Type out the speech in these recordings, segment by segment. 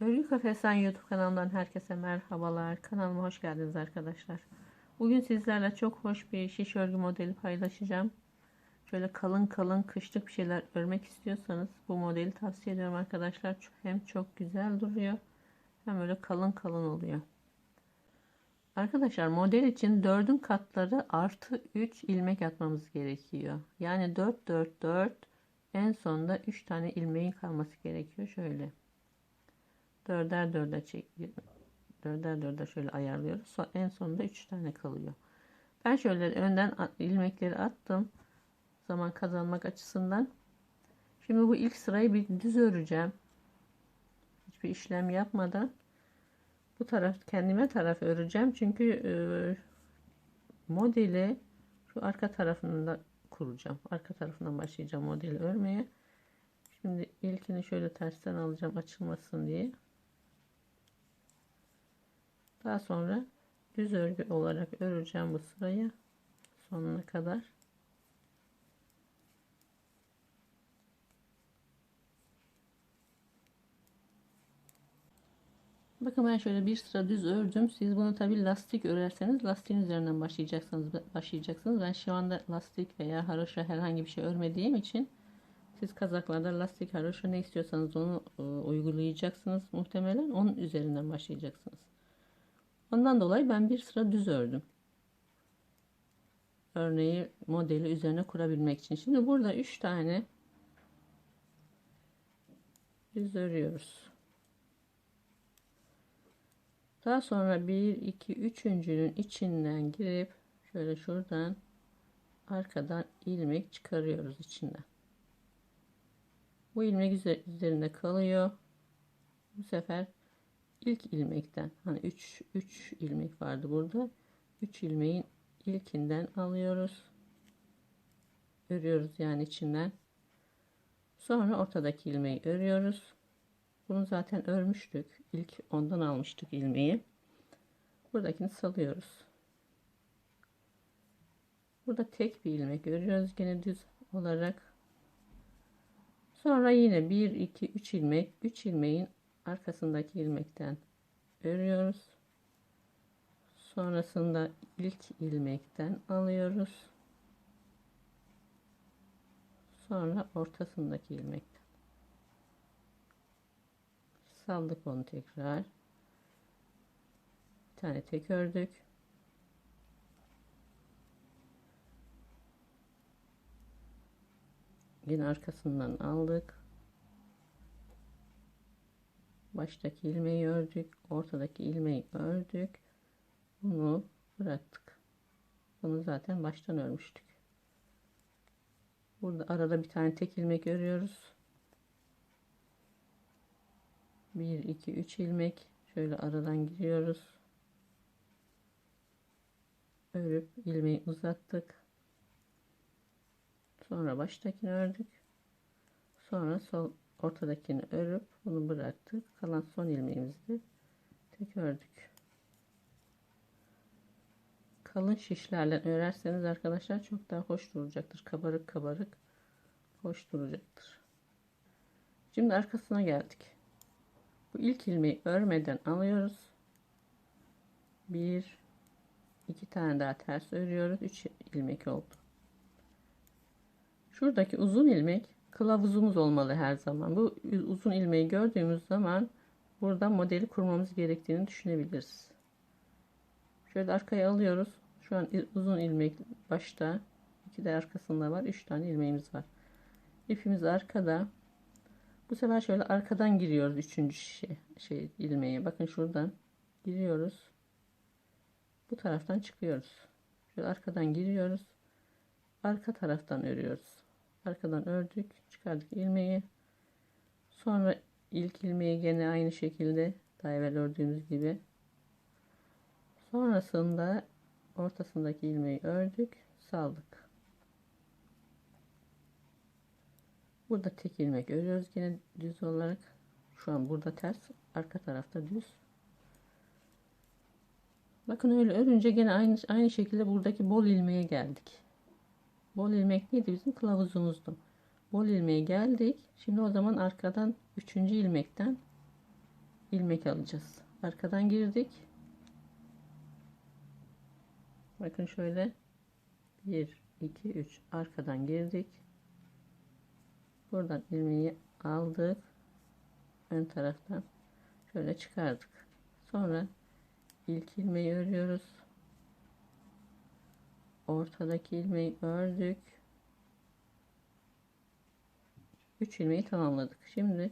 Örgü Kafesen YouTube kanalından herkese merhabalar. Kanalıma hoş geldiniz arkadaşlar. Bugün sizlerle çok hoş bir şiş örgü modeli paylaşacağım. Şöyle kalın kalın kışlık bir şeyler örmek istiyorsanız bu modeli tavsiye ediyorum arkadaşlar. Hem çok güzel duruyor hem böyle kalın kalın oluyor. Arkadaşlar model için 4'ün katları artı 3 ilmek atmamız gerekiyor. Yani 4 4 4 en sonunda 3 tane ilmeğin kalması gerekiyor. Şöyle dörder dörder çek dörder dörder şöyle ayarlıyoruz. Sonra en sonunda 3 tane kalıyor. Ben şöyle önden ilmekleri attım. Zaman kazanmak açısından. Şimdi bu ilk sırayı bir düz öreceğim. Hiçbir işlem yapmadan bu taraf kendime taraf öreceğim. Çünkü e, modeli şu arka tarafında kuracağım. Arka tarafından başlayacağım modeli örmeye. Şimdi ilkini şöyle tersten alacağım açılmasın diye. Daha sonra düz örgü olarak öreceğim bu sırayı sonuna kadar. Bakın ben şöyle bir sıra düz ördüm. Siz bunu tabi lastik örerseniz lastiğin üzerinden başlayacaksınız. Başlayacaksınız. Ben şu anda lastik veya haroşa herhangi bir şey örmediğim için siz kazaklarda lastik haroşa ne istiyorsanız onu e, uygulayacaksınız muhtemelen. Onun üzerinden başlayacaksınız. Ondan dolayı ben bir sıra düz ördüm. Örneği modeli üzerine kurabilmek için. Şimdi burada 3 tane düz örüyoruz. Daha sonra 1 2 3.'ünün içinden girip şöyle şuradan arkadan ilmek çıkarıyoruz içinden. Bu ilmek üzerinde kalıyor. Bu sefer ilk ilmekten hani 3 3 ilmek vardı burada. 3 ilmeğin ilkinden alıyoruz. Örüyoruz yani içinden. Sonra ortadaki ilmeği örüyoruz. Bunu zaten örmüştük. İlk ondan almıştık ilmeği. Buradakini salıyoruz. Burada tek bir ilmek örüyoruz gene düz olarak. Sonra yine 1 2 3 ilmek 3 ilmeğin arkasındaki ilmekten örüyoruz. Sonrasında ilk ilmekten alıyoruz. Sonra ortasındaki ilmekten. Saldık onu tekrar. Bir tane tek ördük. Yine arkasından aldık baştaki ilmeği ördük ortadaki ilmeği ördük. Bunu bıraktık. Bunu zaten baştan örmüştük. Burada arada bir tane tek ilmek örüyoruz. 1 2 3 ilmek. Şöyle aradan giriyoruz. Örüp ilmeği uzattık. Sonra baştakini ördük. Sonra sol ortadakini örüp bunu bıraktık. Kalan son ilmeğimizi tek ördük. Kalın şişlerle örerseniz arkadaşlar çok daha hoş duracaktır. Kabarık kabarık hoş duracaktır. Şimdi arkasına geldik. Bu ilk ilmeği örmeden alıyoruz. Bir, iki tane daha ters örüyoruz. Üç ilmek oldu. Şuradaki uzun ilmek kılavuzumuz olmalı her zaman. Bu uzun ilmeği gördüğümüz zaman burada modeli kurmamız gerektiğini düşünebiliriz. Şöyle arkaya alıyoruz. Şu an uzun ilmek başta. iki de arkasında var. Üç tane ilmeğimiz var. İpimiz arkada. Bu sefer şöyle arkadan giriyoruz. Üçüncü şey, şey ilmeğe. Bakın şuradan giriyoruz. Bu taraftan çıkıyoruz. Şöyle arkadan giriyoruz. Arka taraftan örüyoruz arkadan ördük çıkardık ilmeği. Sonra ilk ilmeği gene aynı şekilde daha evvel ördüğümüz gibi. Sonrasında ortasındaki ilmeği ördük saldık. Burada tek ilmek örüyoruz yine düz olarak. Şu an burada ters arka tarafta düz. Bakın öyle örünce gene aynı aynı şekilde buradaki bol ilmeğe geldik Bol ilmek neydi bizim kılavuzumuzdu. Bol ilmeğe geldik. Şimdi o zaman arkadan üçüncü ilmekten ilmek alacağız. Arkadan girdik. Bakın şöyle 1 2 3 arkadan girdik. Buradan ilmeği aldık. Ön taraftan şöyle çıkardık. Sonra ilk ilmeği örüyoruz. Ortadaki ilmeği ördük. 3 ilmeği tamamladık. Şimdi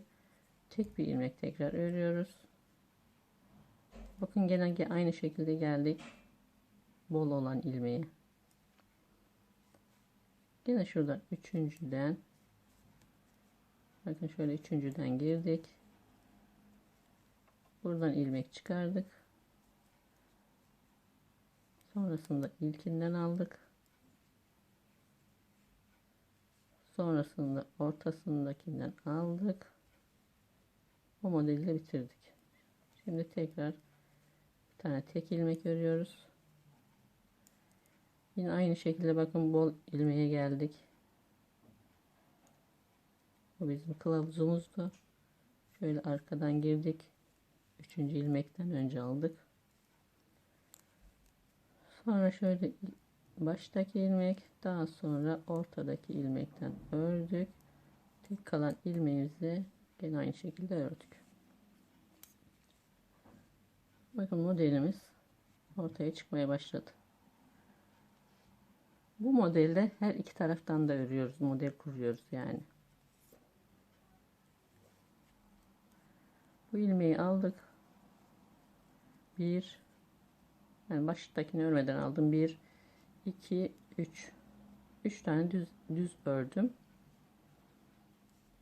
tek bir ilmek tekrar örüyoruz. Bakın gene aynı şekilde geldik. Bol olan ilmeği. Gene şurada üçüncüden bakın şöyle üçüncüden girdik. Buradan ilmek çıkardık. Sonrasında ilkinden aldık. Sonrasında ortasındakinden aldık. Bu modeli de bitirdik. Şimdi tekrar bir tane tek ilmek örüyoruz. Yine aynı şekilde bakın bol ilmeğe geldik. Bu bizim kılavuzumuzdu. Şöyle arkadan girdik. Üçüncü ilmekten önce aldık. Sonra şöyle baştaki ilmek daha sonra ortadaki ilmekten ördük. Tek kalan ilmeğimizi gene aynı şekilde ördük. Bakın modelimiz ortaya çıkmaya başladı. Bu modelde her iki taraftan da örüyoruz. Model kuruyoruz yani. Bu ilmeği aldık. Bir yani baştakini örmeden aldım. Bir 2 3 3 tane düz düz ördüm.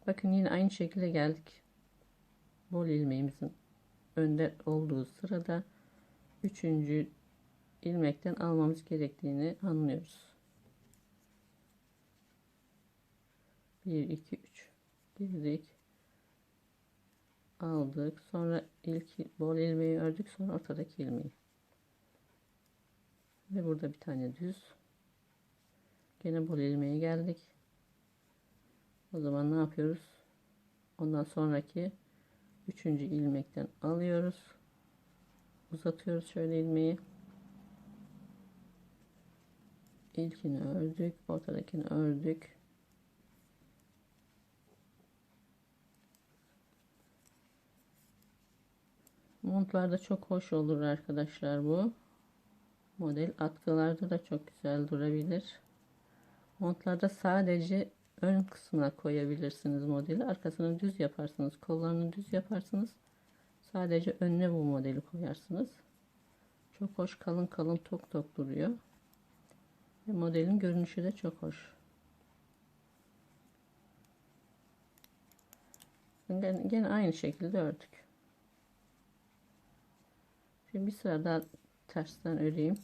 Bakın yine aynı şekilde geldik. Bol ilmeğimizin önde olduğu sırada üçüncü ilmekten almamız gerektiğini anlıyoruz. 1 2 3 girdik aldık sonra ilk bol ilmeği ördük sonra ortadaki ilmeği ve burada bir tane düz. Gene bol ilmeğe geldik. O zaman ne yapıyoruz? Ondan sonraki üçüncü ilmekten alıyoruz. Uzatıyoruz şöyle ilmeği. İlkini ördük ortadakini ördük. Montlarda çok hoş olur arkadaşlar bu model. Atkılarda da çok güzel durabilir. Montlarda sadece ön kısmına koyabilirsiniz modeli. Arkasını düz yaparsınız kollarını düz yaparsınız. Sadece önüne bu modeli koyarsınız. Çok hoş kalın kalın tok tok duruyor. Ve modelin görünüşü de çok hoş. Gene, aynı şekilde ördük şimdi bir sıra daha tersten öreyim.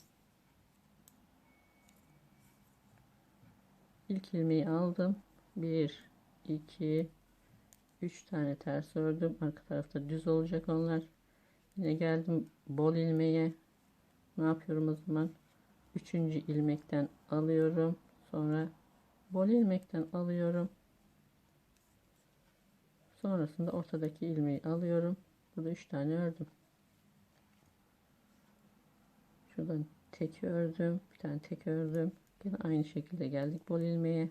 İlk ilmeği aldım. 1 2 3 tane ters ördüm. Arka tarafta düz olacak onlar. Yine geldim bol ilmeğe. Ne yapıyorum o zaman? Üçüncü ilmekten alıyorum. Sonra bol ilmekten alıyorum. Sonrasında ortadaki ilmeği alıyorum. Burada üç tane ördüm şuradan tek ördüm bir tane tek ördüm Yine aynı şekilde geldik bol ilmeğe.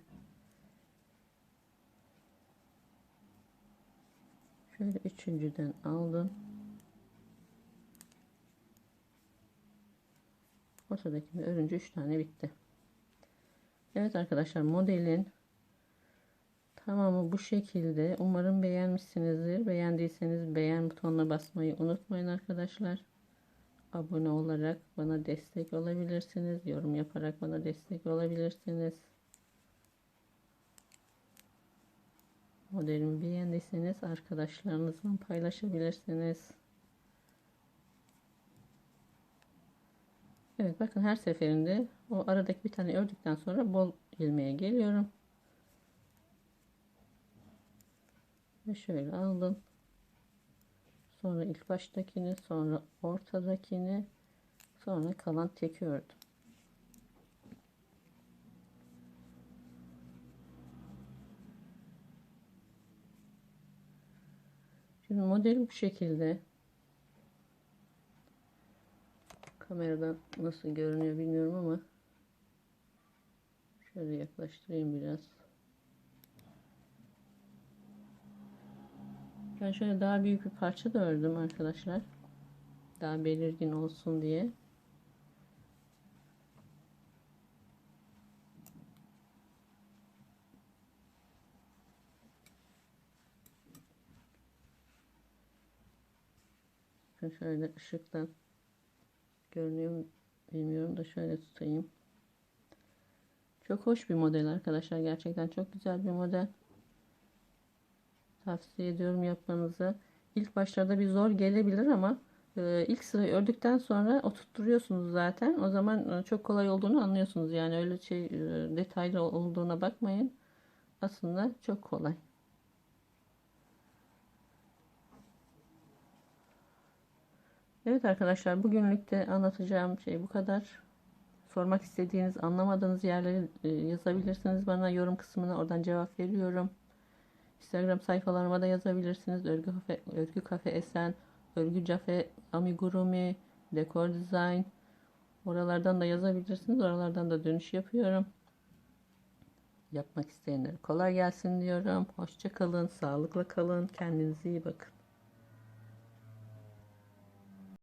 Şöyle üçüncüden aldım. Ortadakini örünce üç tane bitti. Evet arkadaşlar modelin tamamı bu şekilde. Umarım beğenmişsinizdir. Beğendiyseniz beğen butonuna basmayı unutmayın arkadaşlar abone olarak bana destek olabilirsiniz. Yorum yaparak bana destek olabilirsiniz. Modelimi beğendiyseniz arkadaşlarınızla paylaşabilirsiniz. Evet bakın her seferinde o aradaki bir tane ördükten sonra bol ilmeğe geliyorum. Ve şöyle aldım sonra ilk baştakini sonra ortadakini sonra kalan teki ördüm Şimdi Şimdi model bu şekilde. Kameradan nasıl görünüyor bilmiyorum ama şöyle yaklaştırayım biraz. Ben şöyle daha büyük bir parça da ördüm arkadaşlar. Daha belirgin olsun diye. Şöyle ışıktan görünüyor mu bilmiyorum da şöyle tutayım. Çok hoş bir model arkadaşlar. Gerçekten çok güzel bir model. Tavsiye ediyorum yapmanızı. İlk başlarda bir zor gelebilir ama e, ilk sırayı ördükten sonra oturtturuyorsunuz zaten. O zaman e, çok kolay olduğunu anlıyorsunuz. Yani öyle şey e, detaylı olduğuna bakmayın. Aslında çok kolay. Evet arkadaşlar bugünlük de anlatacağım şey bu kadar. Sormak istediğiniz, anlamadığınız yerleri yazabilirsiniz bana yorum kısmına oradan cevap veriyorum. Instagram sayfalarıma da yazabilirsiniz. Örgü Kafe, Örgü Kafe Esen, Örgü Cafe, Amigurumi, Dekor Design. Oralardan da yazabilirsiniz. Oralardan da dönüş yapıyorum. Yapmak isteyenlere kolay gelsin diyorum. Hoşça kalın, sağlıkla kalın, kendinize iyi bakın.